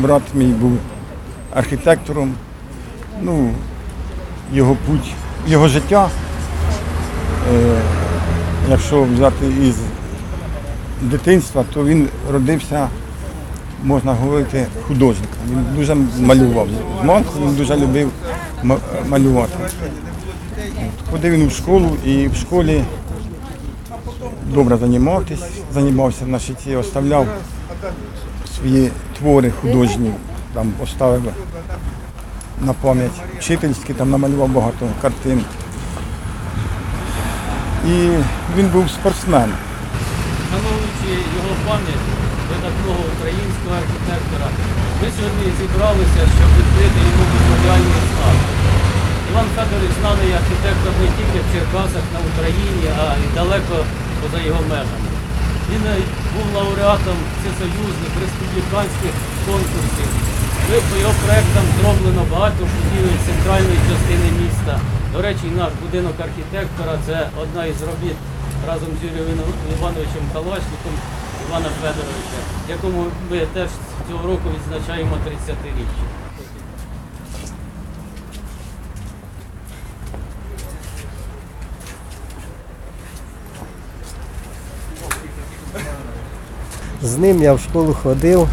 Брат мій був архітектором. Ну, його путь, його життя, е, якщо взяти із дитинства, то він родився, можна говорити, художником. Він дуже малював. Він дуже любив малювати. Ходив він у школу і в школі добре займався, займався, значить, оставляв свої твори художні, там поставив на пам'ять вчительські, там намалював багато картин. І він був спортсмен. Шановуючи його пам'ять видатного українського архітектора, ми сьогодні зібралися, щоб відкрити йому меморіальний знак. Іван Федорович знаний архітектор не тільки в Черкасах на Україні, а й далеко поза його межами. Він був лауреатом всесоюзних, республіканських конкурсів. По його проектам зроблено багато будівель центральної частини міста. До речі, наш будинок архітектора це одна із робіт разом з Юрієм Івановичем Калашником Івана Федоровича, якому ми теж цього року відзначаємо 30-річчя. З ним я в школу ходив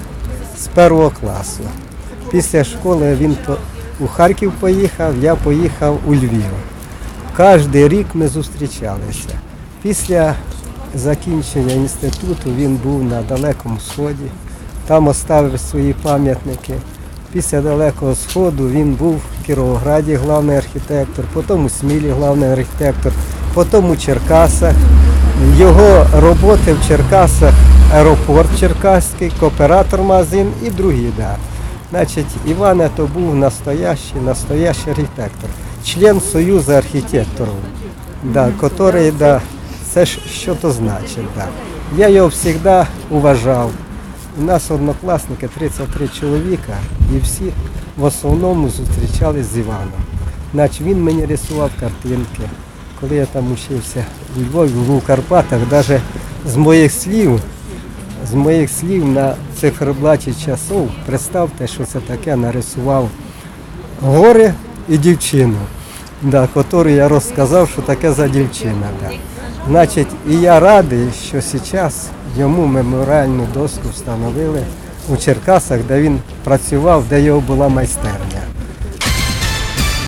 з першого класу. Після школи він у Харків поїхав, я поїхав у Львів. Кожен рік ми зустрічалися. Після закінчення інституту він був на Далекому Сході, там оставив свої пам'ятники. Після Далекого Сходу він був в Кіровограді главний архітектор, потім у Смілі главний архітектор, потім у Черкасах. Його роботи в Черкасах, аеропорт Черкаський, кооператор магазин і другі. Да. Значить, Іван то був настоящий, настоящий архітектор, член Союзу архітекторів, да, який, да, це ж що то значить. Да. Я його завжди уважав. У нас однокласники 33 чоловіка, і всі в основному зустрічались з Іваном. Значить, він мені рисував картинки. Коли я там учився у Львові, у Карпатах, навіть з моїх слів, з моїх слів на циферблаті часов, представте, що це таке нарисував гори і дівчину, да, яку я розказав, що таке за дівчина. Да. Значить, і я радий, що зараз йому меморіальну доску встановили у Черкасах, де він працював, де його була майстерня.